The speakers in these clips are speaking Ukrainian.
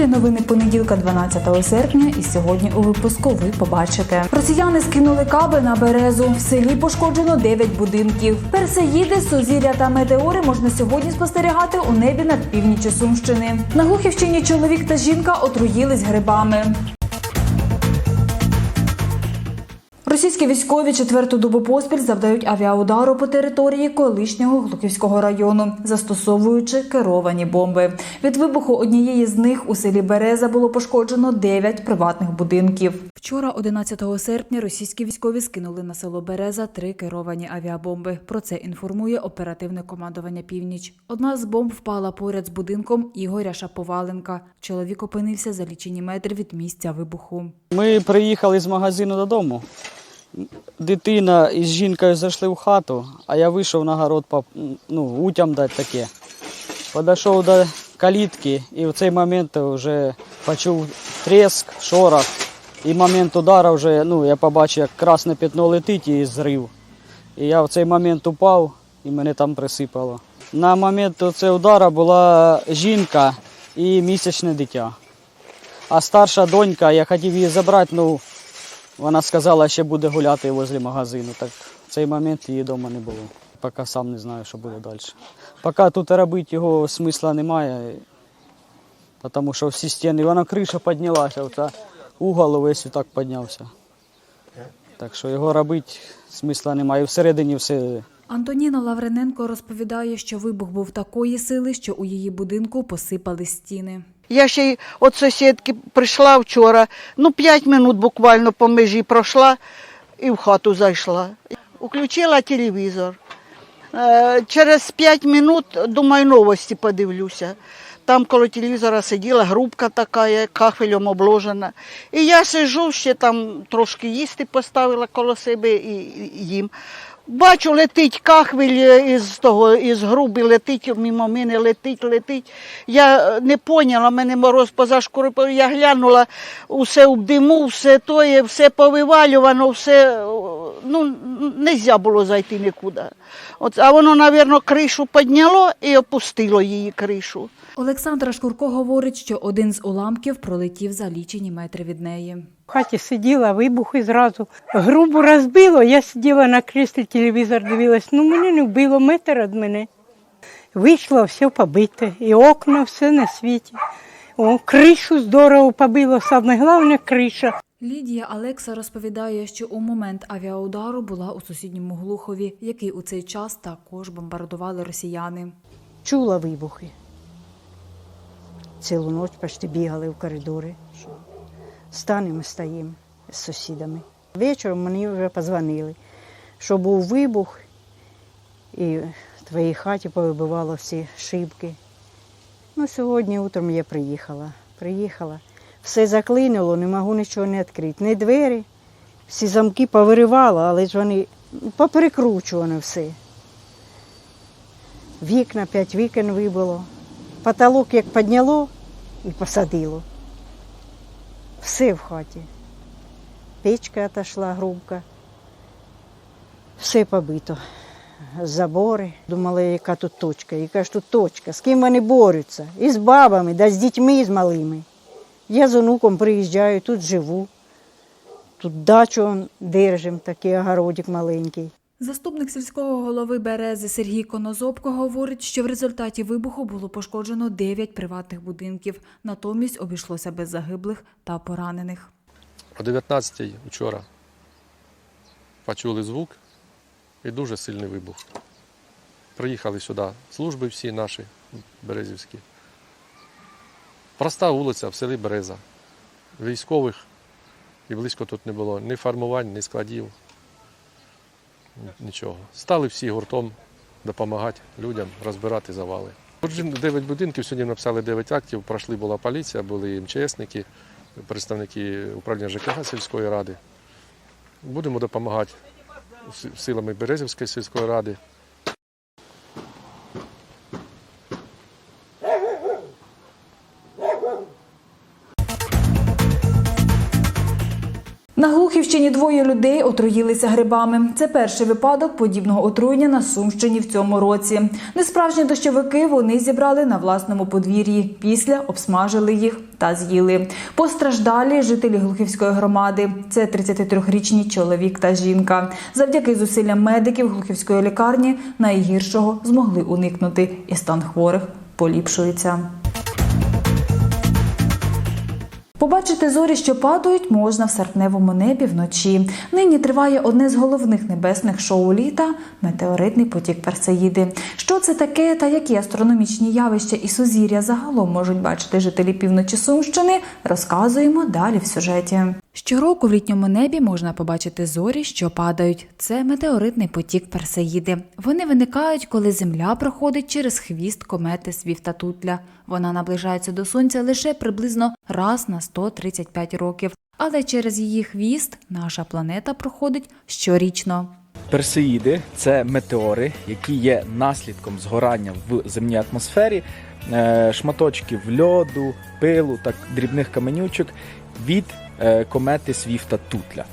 ефірі новини понеділка, 12 серпня. І сьогодні у випуску ви побачите. Росіяни скинули каби на березу. В селі пошкоджено 9 будинків. Персеїди, сузір'я та метеори можна сьогодні спостерігати у небі над північю Сумщини. На Глухівщині чоловік та жінка отруїлись грибами. Російські військові четверту добу поспіль завдають авіаудару по території колишнього Глухівського району, застосовуючи керовані бомби. Від вибуху однієї з них у селі Береза було пошкоджено 9 приватних будинків. Вчора, 11 серпня, російські військові скинули на село Береза три керовані авіабомби. Про це інформує оперативне командування Північ. Одна з бомб впала поряд з будинком Ігоря Шаповаленка. Чоловік опинився за лічені метри від місця вибуху. Ми приїхали з магазину додому. Дитина із жінкою зайшли в хату, а я вийшов на город ну, утям дати таке. Подійшов до калітки і в цей момент вже почув треск, шорох. І момент удару вже ну, я побачив, як красне пятно летить і зрив. І я в цей момент упав і мене там присипало. На момент цього удару була жінка і місячне дитя. А старша донька, я хотів її забрати, ну вона сказала, що буде гуляти возле магазину. Так в цей момент її вдома не було. Поки сам не знаю, що буде далі. Поки тут робити його смисла немає, тому що всі стіни, вона криша піднялася, оця угол весь так піднявся. Так що його робити смисла немає. Всередині все Антоніна Лаврененко розповідає, що вибух був такої сили, що у її будинку посипали стіни. Я ще й від сусідки прийшла вчора, ну п'ять минут буквально по межі пройшла і в хату зайшла. Включила телевізор. Е, Через п'ять минут, думаю, новості подивлюся. Там коло телевізора сиділа групка така, кафелем обложена. І я сижу, ще там трошки їсти поставила коло себе і їм. Бачу, летить кахвель із того, із груби, летить мимо мене, летить, летить. Я не поняла, мене мороз поза шкури, я глянула, усе в диму, все тоє, все повивалювано, все, ну, не можна було зайти нікуди. От, а воно, мабуть, кришу підняло і опустило її кришу. Олександра Шкурко говорить, що один з уламків пролетів за лічені метри від неї. В хаті сиділа, вибух і зразу. Грубо розбило, я сиділа на кріслі, телевізор дивилась, ну мене не вбило метр від мене. Вийшло, все побите, і окна, все на світі. О, кришу здорово побило, саме головне криша. Лідія Алекса розповідає, що у момент авіаудару була у сусідньому Глухові, який у цей час також бомбардували росіяни. Чула вибухи. Цілу ніч почти бігали в коридори. Станемо, стоїмо з сусідами. Вечором мені вже позвонили, що був вибух, і в твоїй хаті повибивало всі шибки. Ну, сьогодні утром я приїхала. Приїхала. Все заклинило, не можу нічого не відкрити. Ні двері, всі замки повиривало, але ж вони поперекручувані все. Вікна, п'ять вікон вибило. Потолок як підняло і посадило. Все в хаті. Печка отошла грубка. Все побито. Забори. Думала, яка тут точка. Яка ж тут точка? З ким вони борються? І з бабами, да з дітьми з малими. Я з онуком приїжджаю, тут живу. Тут дачу держим, такий огородик маленький. Заступник сільського голови Берези Сергій Конозобко говорить, що в результаті вибуху було пошкоджено 9 приватних будинків. Натомість обійшлося без загиблих та поранених. О 19-й вчора почули звук і дуже сильний вибух. Приїхали сюди служби всі наші, березівські. Проста вулиця в селі Береза. Військових і близько тут не було ні формувань, ні складів. Нічого. Стали всі гуртом допомагати людям розбирати завали. Отже, 9 будинків, сьогодні написали 9 актів, пройшли була поліція, були МЧСники, представники управління ЖКГ сільської ради. Будемо допомагати силами Березівської сільської ради. На Глухівщині двоє людей отруїлися грибами. Це перший випадок подібного отруєння на Сумщині в цьому році. Несправжні дощовики вони зібрали на власному подвір'ї. Після обсмажили їх та з'їли. Постраждалі жителі Глухівської громади. Це 33-річний чоловік та жінка. Завдяки зусиллям медиків Глухівської лікарні найгіршого змогли уникнути, і стан хворих поліпшується. Побачити зорі, що падають, можна в серпневому небі вночі. Нині триває одне з головних небесних шоу літа метеоритний потік Персеїди. Що це таке та які астрономічні явища і сузір'я загалом можуть бачити жителі півночі Сумщини, розказуємо далі в сюжеті. Щороку в літньому небі можна побачити зорі, що падають. Це метеоритний потік Персеїди. Вони виникають, коли Земля проходить через хвіст комети Свіфта Тутля. Вона наближається до сонця лише приблизно раз на 135 років. Але через її хвіст наша планета проходить щорічно. Персеїди це метеори, які є наслідком згорання в земній атмосфері, е, шматочків льоду, пилу та дрібних каменючок від комети Свіфта Тутля.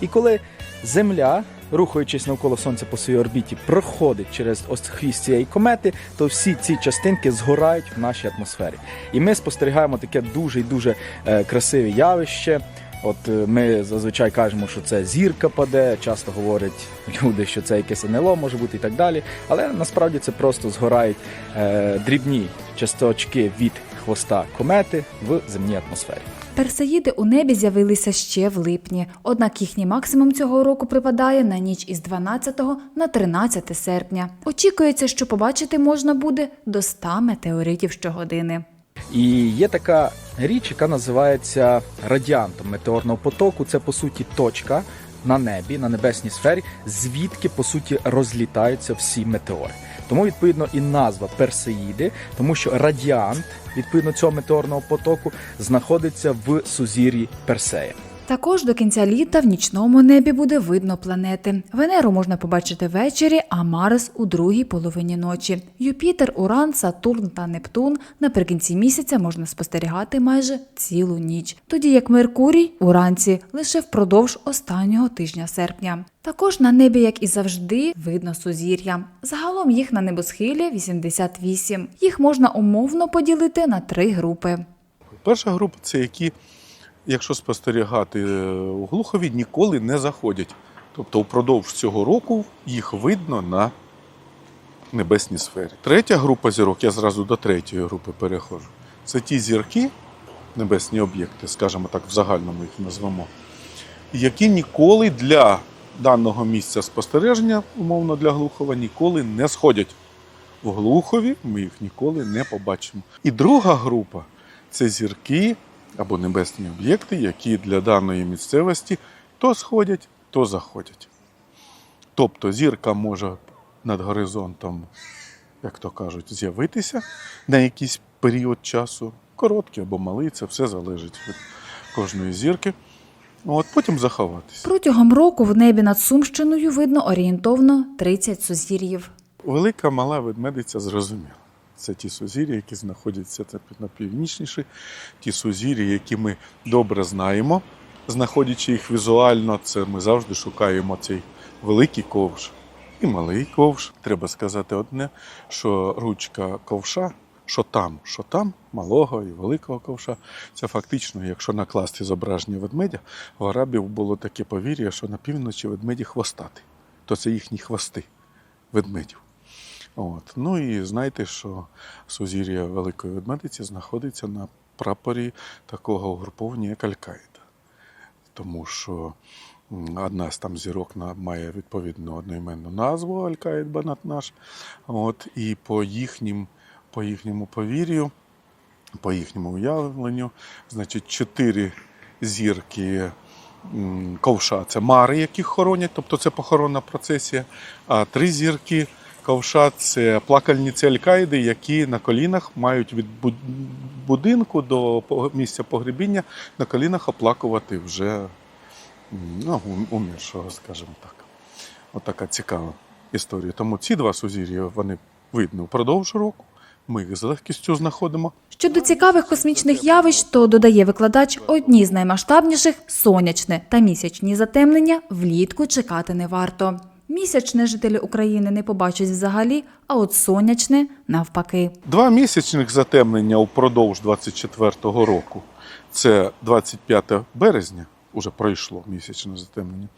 І коли Земля, рухаючись навколо Сонця по своїй орбіті, проходить через ось хвіст цієї комети, то всі ці частинки згорають в нашій атмосфері. І ми спостерігаємо таке дуже і дуже е, красиве явище. От е, ми зазвичай кажемо, що це зірка паде, часто говорять люди, що це якесь НЛО може бути і так далі. Але насправді це просто згорають е, дрібні часточки від хвоста комети в земній атмосфері. Персеїди у небі з'явилися ще в липні, однак їхній максимум цього року припадає на ніч із 12 на 13 серпня. Очікується, що побачити можна буде до 100 метеоритів щогодини. І є така річ, яка називається радіантом метеорного потоку. Це по суті точка на небі, на небесній сфері, звідки по суті розлітаються всі метеори. Тому відповідно і назва Персеїди, тому що радіант відповідно цього метеорного потоку знаходиться в сузір'ї Персея. Також до кінця літа в нічному небі буде видно планети. Венеру можна побачити ввечері, а Марс у другій половині ночі. Юпітер, Уран, Сатурн та Нептун наприкінці місяця можна спостерігати майже цілу ніч, тоді як Меркурій уранці лише впродовж останнього тижня серпня. Також на небі, як і завжди, видно сузір'я. Загалом їх на небосхилі 88. Їх можна умовно поділити на три групи. Перша група це які, якщо спостерігати е, у Глухові, ніколи не заходять. Тобто впродовж цього року їх видно на небесній сфері. Третя група зірок, я зразу до третьої групи переходжу. Це ті зірки, небесні об'єкти, скажімо так, в загальному їх назвемо, які ніколи для даного місця спостереження, умовно для Глухова, ніколи не сходять. В Глухові ми їх ніколи не побачимо. І друга група це зірки або небесні об'єкти, які для даної місцевості то сходять, то заходять. Тобто зірка може над горизонтом, як то кажуть, з'явитися на якийсь період часу, короткий або малий, це все залежить від кожної зірки. От потім заховатися. Протягом року в небі над Сумщиною видно орієнтовно 30 сузір'їв. Велика мала ведмедиця зрозуміла. Це ті сузір'я, які знаходяться на північніше, ті сузір'я, які ми добре знаємо. Знаходячи їх візуально, це ми завжди шукаємо цей великий ковш і малий ковш. Треба сказати одне, що ручка ковша, що там, що там, малого і великого ковша, це фактично, якщо накласти зображення ведмедя, в арабів було таке повір'я, що на півночі ведмеді хвостати, то це їхні хвости ведмедів. От. Ну і знайте, що сузір'я Великої Ведмедиці знаходиться на прапорі такого угруповання, як Аль-Каїда. Тому що одна з там зірок має відповідну одноіменну назву Аль-Каїд Банат наш. От, і по, їхнім, по їхньому повір'ю, по їхньому уявленню, значить, чотири зірки ковша це мари, яких хоронять, тобто це похоронна процесія, а три зірки ковша це плакальниці Аль-Каїди, які на колінах мають від будинку до місця погребіння на колінах оплакувати вже ну, умершого, скажімо так. Отака цікава історія. Тому ці два сузір'я вони видно впродовж року. Ми їх з легкістю знаходимо. Щодо цікавих космічних явищ, то додає викладач, одні з наймасштабніших сонячне та місячні затемнення влітку чекати не варто. Місячне жителі України не побачать взагалі, а от сонячне навпаки. Два місячних затемнення упродовж 24-го року. Це 25 березня, уже пройшло місячне затемнення.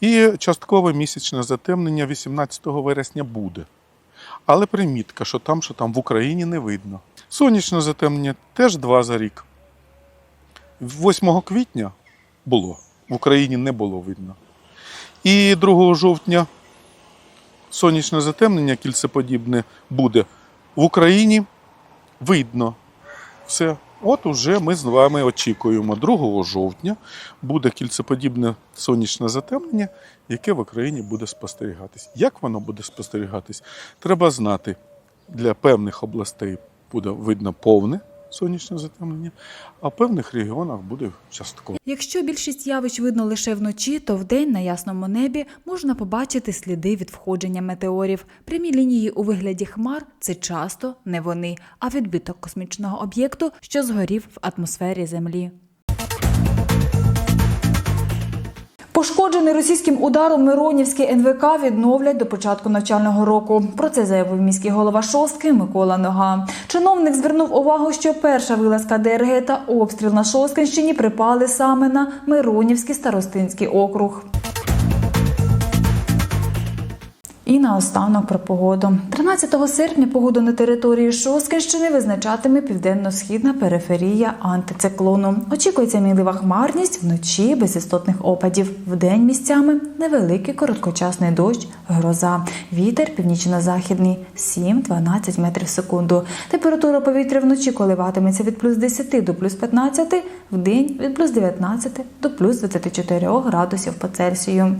І часткове місячне затемнення 18 вересня буде. Але примітка, що там, що там в Україні не видно. Сонячне затемнення теж два за рік. 8 квітня було, в Україні не було видно. І 2 жовтня сонячне затемнення кільцеподібне буде в Україні видно. Все. От уже ми з вами очікуємо. 2 жовтня буде кільцеподібне сонячне затемнення, яке в Україні буде спостерігатись. Як воно буде спостерігатись, треба знати. Для певних областей буде видно повне сонячне затемнення, а в певних регіонах буде частково. Якщо більшість явищ видно лише вночі, то вдень на ясному небі можна побачити сліди від входження метеорів. Прямі лінії у вигляді хмар це часто не вони, а відбиток космічного об'єкту, що згорів в атмосфері Землі. Пошкоджений російським ударом Миронівський НВК відновлять до початку навчального року. Про це заявив міський голова шостки Микола Нога. Чиновник звернув увагу, що перша вилазка ДРГ та обстріл на Шосткинщині припали саме на Миронівський старостинський округ. І наостанок про погоду. 13 серпня погоду на території Шосткинщини визначатиме південно-східна периферія антициклону. Очікується мінлива хмарність вночі без істотних опадів. Вдень місцями невеликий короткочасний дощ, гроза. Вітер північно-західний 7-12 метрів в секунду. Температура повітря вночі коливатиметься від плюс 10 до плюс 15, вдень від плюс 19 до плюс 24 градусів по Цельсію.